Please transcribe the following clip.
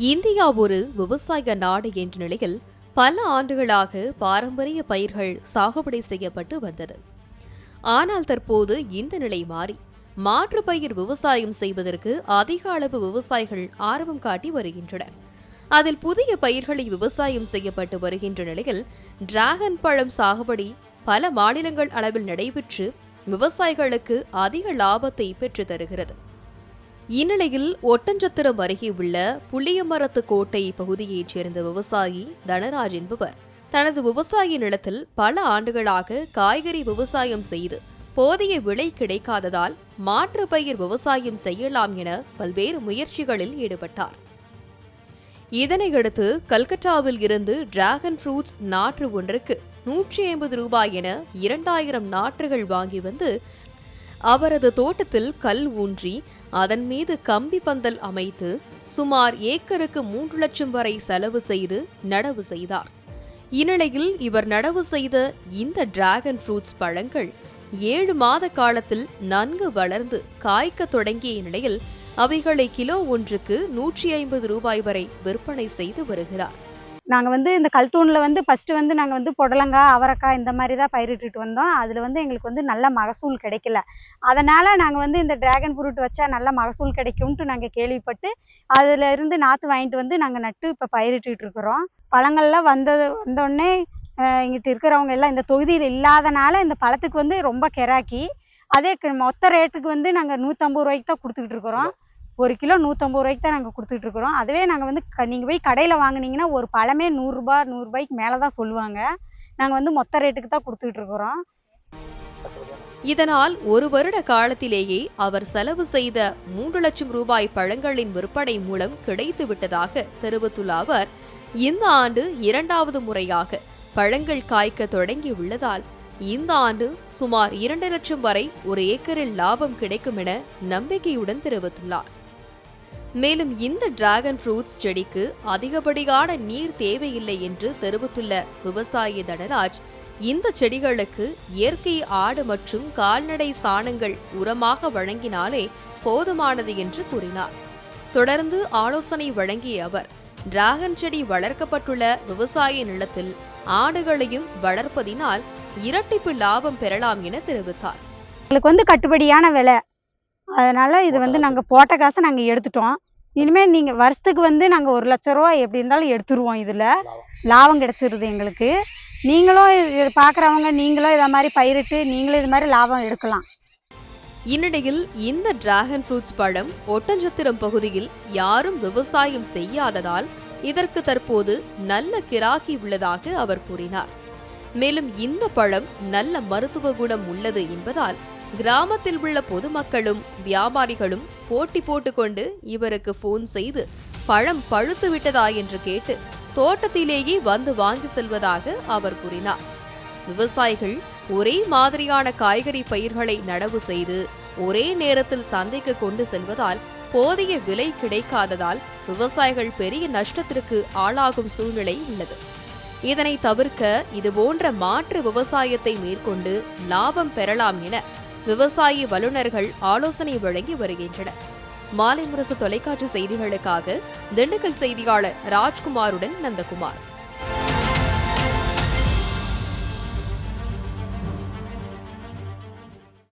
India ஒரு விவசாய நாடு என்ற நிலையில் பல ஆண்டுகளாக பாரம்பரிய பயிர்கள் சாகுபடி செய்யப்பட்டு வந்தது. ஆனால் தற்போது இந்த நிலை மாறி மாற்று பயிர் விவசாயம் செய்வதற்கு அதிக அளவு விவசாயிகள் ஆர்வம் காட்டி வருகின்றனர். அதில் புதிய பயிர்களை விவசாயம் செய்யப்பட்டு வருகின்ற நிலையில் டிராகன் பழம் சாகுபடி பல மாநிலங்கள் அளவில் நடைபெற்று விவசாயிகளுக்கு அதிக லாபத்தை பெற்று தருகிறது. இந்நிலையில் ஒட்டஞ்சத்திரம் அருகே உள்ள புளியமரத்து கோட்டை பகுதியைச் சேர்ந்த விவசாயி தனராஜ் என்பவர் தனது விவசாய நிலத்தில் பல ஆண்டுகளாக காய்கறி விவசாயம் செய்து போதிய விலை கிடைக்காததால் மாற்று பயிர் விவசாயம் செய்யலாம் என பல்வேறு முயற்சிகளில் ஈடுபட்டார். இதனையடுத்து கல்கட்டாவில் இருந்து டிராகன் ஃப்ரூட்ஸ் நாற்று ஒன்றுக்கு நூற்றி ஐம்பது ரூபாய் என இரண்டாயிரம் நாற்றுகள் வாங்கி வந்து அவரது தோட்டத்தில் கல் ஊன்றி அதன் மீது கம்பி பந்தல் அமைத்து சுமார் ஏக்கருக்கு மூன்று லட்சம் வரை செலவு செய்து நடவு செய்தார். இந்நிலையில் இவர் நடவு செய்த இந்த டிராகன் ஃப்ரூட்ஸ் பழங்கள் ஏழு மாத காலத்தில் நன்கு வளர்ந்து காய்க்க தொடங்கிய நிலையில் அவைகளை கிலோ ஒன்றுக்கு நூற்றி ஐம்பது ரூபாய் வரை விற்பனை செய்து வருகிறார். நாங்கள் வந்து இந்த கல்தூணில் வந்து ஃபஸ்ட்டு வந்து நாங்கள் வந்து புடலங்காய் அவரைக்காய் இந்த மாதிரி தான் பயிரிட்டுட்டு வந்தோம். அதில் வந்து எங்களுக்கு வந்து நல்ல மகசூல் கிடைக்கல. அதனால் நாங்கள் வந்து இந்த டிராகன் ஃப்ரூட் வச்சா நல்ல மகசூல் கிடைக்கும்ட்டு நாங்கள் கேள்விப்பட்டு அதில் இருந்து நாற்று வாங்கிட்டு வந்து நாங்கள் நட்டு இப்போ பயிரிட்டுட்டு இருக்கிறோம். பழங்கள்லாம் வந்தது வந்தோடனே இங்கிட்டு இருக்கிறவங்க எல்லாம் இந்த தொகுதியில் இல்லாதனால இந்த பழத்துக்கு வந்து ரொம்ப கெராக்கி. அதே மொத்த ரேட்டுக்கு வந்து நாங்கள் நூற்றம்பது ரூபாய்க்கு தான் கொடுத்துக்கிட்டு இருக்கிறோம். ஒரு கிலோ நூற்றம்பது ரூபாய்க்கு தான் நாங்கள் கொடுத்துட்டு இருக்கிறோம். அதுவே நாங்கள் வந்து க நீங்கள் போய் கடையில் வாங்குனீங்கன்னா ஒரு பழமே நூறுரூபா நூறுரூபாய்க்கு மேலே தான் சொல்லுவாங்க. நாங்கள் வந்து மொத்த ரேட்டுக்கு தான் கொடுத்துட்டு இருக்கிறோம். இதனால் ஒரு வருட காலத்திலேயே அவர் செலவு செய்த மூன்று லட்சம் ரூபாய் பழங்களின் விற்பனை மூலம் கிடைத்து விட்டதாக தெரிவித்துள்ள அவர் இந்த ஆண்டு இரண்டாவது முறையாக பழங்கள் காய்க்க தொடங்கி உள்ளதால் இந்த ஆண்டு சுமார் இரண்டு லட்சம் வரை ஒரு ஏக்கரில் லாபம் கிடைக்கும் என நம்பிக்கையுடன் தெரிவித்துள்ளார். மேலும் இந்த டிராகன் ஃப்ரூட்ஸ் செடிக்கு அதிகப்படியான நீர் தேவையில்லை என்று தெரிவித்துள்ள விவசாயி தனராஜ் இந்த செடிகளுக்கு இயற்கை ஆடு மற்றும் கால்நடை சாணங்கள் உரமாக வழங்கினாலே போதுமானது என்று கூறினார். தொடர்ந்து ஆலோசனை வழங்கிய அவர் டிராகன் செடி வளர்க்கப்பட்டுள்ள விவசாய நிலத்தில் ஆடுகளையும் வளர்ப்பதினால் இரட்டிப்பு லாபம் பெறலாம் என தெரிவித்தார். எங்களுக்கு வந்து கட்டுப்படியான விலை அதனால் இது வந்து நாங்கள் போட்ட காசை நாங்கள் எடுத்துட்டோம். இனிமேல் நீங்கள் வருஷத்துக்கு வந்து நாங்கள் ஒரு லட்ச ரூபா எப்படி இருந்தாலும் எடுத்துருவோம் இதில். லாபம். கிடைச்சிருது எங்களுக்கு. நீங்களும் இது பார்க்குறவங்க நீங்களும் இதை மாதிரி பயிரிட்டு நீங்களும் இது மாதிரி லாபம் எடுக்கலாம். இந்நிலையில் இந்த டிராகன் ஃப்ரூட்ஸ் பழம் ஒட்டஞ்சத்திரம் பகுதியில் யாரும் விவசாயம் செய்யாததால் இதற்கு தற்போது நல்ல கிராக்கி உள்ளதாக அவர் கூறினார். மேலும் இந்த பழம் நல்ல மருத்துவ குணம் உள்ளது என்பதால் கிராமத்தில் உள்ள பொதுமக்களும் வியாபாரிகளும் போட்டி போட்டுக்கொண்டு இவருக்கு போன் செய்து பழம் பழுத்து விட்டதா? என்று கேட்டு தோட்டத்திலேயே வந்து வாங்கி செல்வதாக அவர் கூறினார். விவசாயிகள் ஒரே மாதிரியான காய்கறி பயிர்களை நடவு செய்து ஒரே நேரத்தில் சந்தைக்கு கொண்டு செல்வதால் போதிய விலை கிடைக்காததால் விவசாயிகள் பெரிய நஷ்டத்திற்கு ஆளாகும் சூழ்நிலை உள்ளது. இதனை தவிர்க்க இதுபோன்ற மாற்று விவசாயத்தை மேற்கொண்டு லாபம் பெறலாம் என விவசாய வல்லுநர்கள் ஆலோசனை வழங்கி வருகின்றனர். மாலை முரசு தொலைக்காட்சி செய்திகளுக்காக திண்டுக்கல் செய்தியாளர் ராஜ்குமாருடன் நந்தகுமார்.